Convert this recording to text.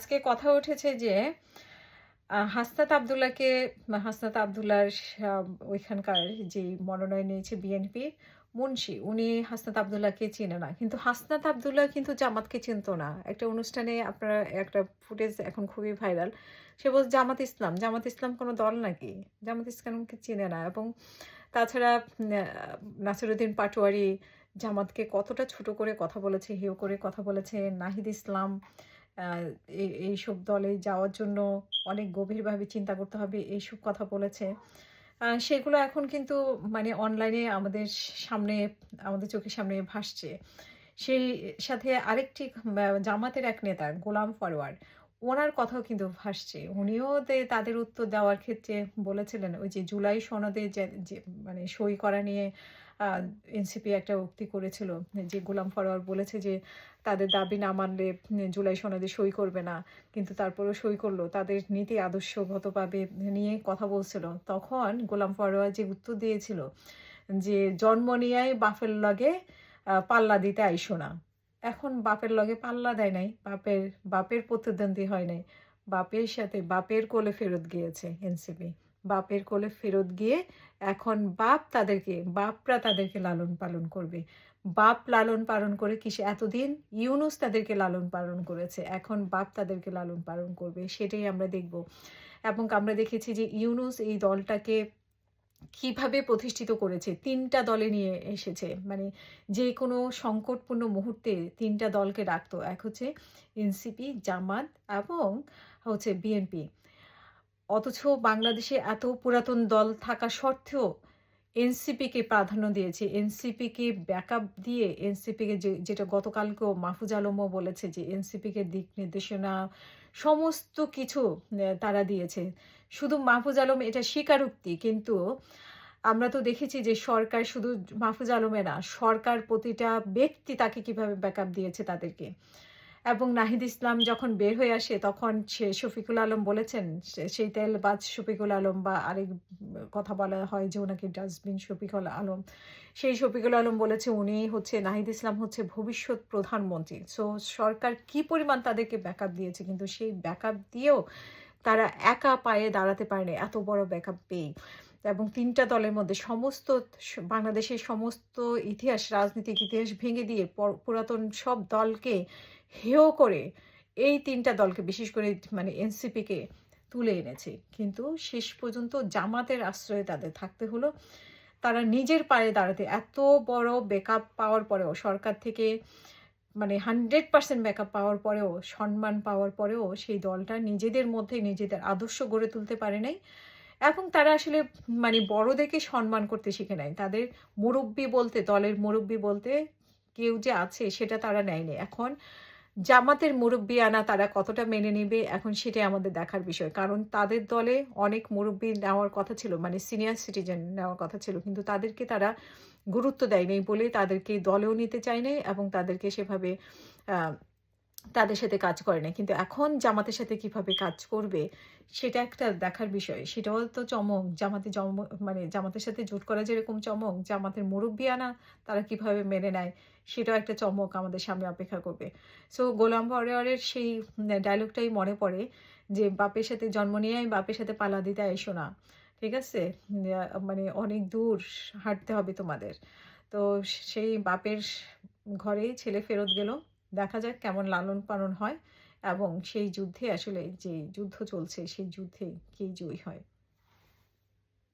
আজকে কথা উঠেছে যে হাসনাত আবদুল্লাহকে হাসনাত আবদুল্লাহর আহ, ওইখানকার যে মনোনয়ন নিয়েছে বিএনপি মুন্সি উনি হাসনাত আবদুল্লাহকে চিনে না। কিন্তু হাসনাত আবদুল্লাহ কিন্তু জামাতকে চিনতো না। একটা অনুষ্ঠানে আপনার একটা ফুটেজ এখন খুবই ভাইরাল। সে বলছে জামাত ইসলাম জামাত ইসলাম কোনো দল নাকি? জামাত ইসলামকে চিনে না। এবং তাছাড়া নাসিরুদ্দিন পাটোয়ারি জামাতকে কতটা ছোট করে কথা বলেছে হেয় করে কথা বলেছে নাহিদ ইসলাম এইসব দলে যাওয়ার জন্য অনেক গভীরভাবে চিন্তা করতে হবে, এইসব কথা বলেছে। সেগুলো এখন কিন্তু মানে অনলাইনে আমাদের সামনে, আমাদের চোখের সামনে ভাসছে। সেই সাথে আরেকটি জামাতের এক নেতা, গোলাম ফরওয়ার্ড ওনার কথাও কিন্তু ভাসছে। উনিও তাদের উত্তর দেওয়ার ক্ষেত্রে বলেছিলেন, ওই যে জুলাই সনদে যে- মানে সই করা নিয়ে এনসিপি একটা উক্তি করেছিল যে গোলাম ফরওয়ার্ড বলেছে যে তাদের দাবি না মানলে জুলাই সনদে সই করবে না। কিন্তু তারপরেও সই করল। তাদের নীতি আদর্শগতভাবে নিয়ে কথা বলছিল। তখন গোলাম ফরওয়ার্ড যে উত্তর দিয়েছিল যে জন্ম নিয়াই বাপের লগে পাল্লা দিতে আইসো না। এখন বাপের লগে পাল্লা দেয় নাই। বাপের বাপের প্রতিদ্বন্দ্বী হয় নাই। বাপের সাথে বাপের কোলে ফেরত গিয়েছে এনসিপি বাপের কোলে ফেরত গিয়ে এখন বাপ তাদেরকে, বাপরা তাদেরকে লালন পালন করবে। বাপ লালন পালন করে কিসে এতদিন? ইউনুস তাদেরকে লালন পালন করেছে। এখন বাপ তাদেরকে লালন পালন করবে, সেটাই আমরা দেখব। এবং আমরা দেখেছি যে ইউনুস এই দলটাকে কীভাবে প্রতিষ্ঠিত করেছে? তিনটা দলে নিয়ে এসেছে। মানে যে কোনো সংকটপূর্ণ মুহূর্তে তিনটা দলকে রাখতো। এক হচ্ছে এনসিপি, জামাত এবং হচ্ছে বিএনপি। অথচ বাংলাদেশে এত পুরাতন দল থাকা সত্ত্বেও এনসিপিকে প্রাধান্য দিয়েছে। এনসিপিকে ব্যাকআপ দিয়ে এনসিপিকে যেটা গতকালকেও মাহফুজ আলমও বলেছে যে এনসিপিকে দিক নির্দেশনা সমস্ত কিছু তারা দিয়েছে। শুধু মাহফুজ আলম এটা স্বীকারোক্তি, কিন্তু আমরা তো দেখেছি যে সরকার শুধু মাহফুজ আলমে না, সরকার প্রতিটা ব্যক্তি তাকে কীভাবে ব্যাকআপ দিয়েছে তাদেরকে। এবং নাহিদ ইসলাম যখন বের হয়ে আসে, তখন সে শফিকুল আলম বলেছেন সেই তেলবাজ শফিকুল আলম বা আরেক কথা বলা হয় যে ওনাকে ডাস্টবিন শফিকুল আলম। সেই শফিকুল আলম বলেছে, উনি হচ্ছে, নাহিদ ইসলাম হচ্ছে ভবিষ্যৎ প্রধানমন্ত্রী। সো সরকার কি পরিমাণ তাদেরকে ব্যাকআপ দিয়েছে? কিন্তু সেই ব্যাকআপ দিয়েও তারা একা পায়ে দাঁড়াতে পারেনি, এত বড় ব্যাকআপ পেয়ে এবং তিনটা দলের মধ্যে সমস্ত বাংলাদেশের সমস্ত ইতিহাস, রাজনৈতিক ইতিহাস ভেঙে দিয়ে পর- পুরাতন সব দলকে হেয় করে এই তিনটা দলকে বিশেষ করে মানে এনসিপিকে তুলে এনেছে। কিন্তু শেষ পর্যন্ত জামাতের আশ্রয়ে তাদের থাকতে হলো। তারা নিজের পায়ে দাঁড়াতে এত বড় ব্যাকআপ পাওয়ার পরেও, সরকার থেকে মানে হান্ড্রেড পার্সেন্ট ব্যাকআপ পাওয়ার পরেও, সম্মান পাওয়ার পরেও সেই দলটা নিজেদের মধ্যে নিজেদের আদর্শ গড়ে তুলতে পারে নাই। এবং তারা আসলে মানে বড়দেরকে সম্মান করতে শিখে নাই। তাদের মুরব্বী বলতে, দলের মুরব্বী বলতে কেউ যে আছে সেটা তারা নেয়নি। এখন জামাতের মুরব্বী আনা তারা কতটা মেনে নেবে এখন সেটাই আমাদের দেখার বিষয়। কারণ তাদের দলে অনেক মুরব্বী নেওয়ার কথা ছিল মানে সিনিয়র সিটিজেন নেওয়ার কথা ছিল, কিন্তু তাদেরকে তারা গুরুত্ব দেয়নি বলে তাদেরকে দলেও নিতে চায়নি এবং তাদেরকে সেভাবে তাদের সাথে কাজ করে না কিন্তু এখন জামাতের সাথে কীভাবে কাজ করবে, সেটা একটা দেখার বিষয়। সেটাও তো চমক। জামাতে জম মানে জামাতের সাথে জোট করা যেরকম চমক, জামাতের মুরব্বী আনা তারা কীভাবে মেনে নেয়, সেটাও একটা চমক আমাদের সামনে অপেক্ষা করবে। সো গোলাম ওয়ারিয়রের সেই ডায়লগটাই মনে পড়ে যে, বাপের সাথে জন্ম নিয়ে আমি বাপের সাথে পালা দিতে এসো না। ঠিক আছে? মানে অনেক দূর হাঁটতে হবে তোমাদের। তো সেই বাপের ঘরেই ছেলে ফেরত গেল। দেখা যাক কেমন লালন পালন হয় এবং সেই যুদ্ধে আসলে যে যুদ্ধ চলছে, সেই যুদ্ধে কে জয়ী হয়।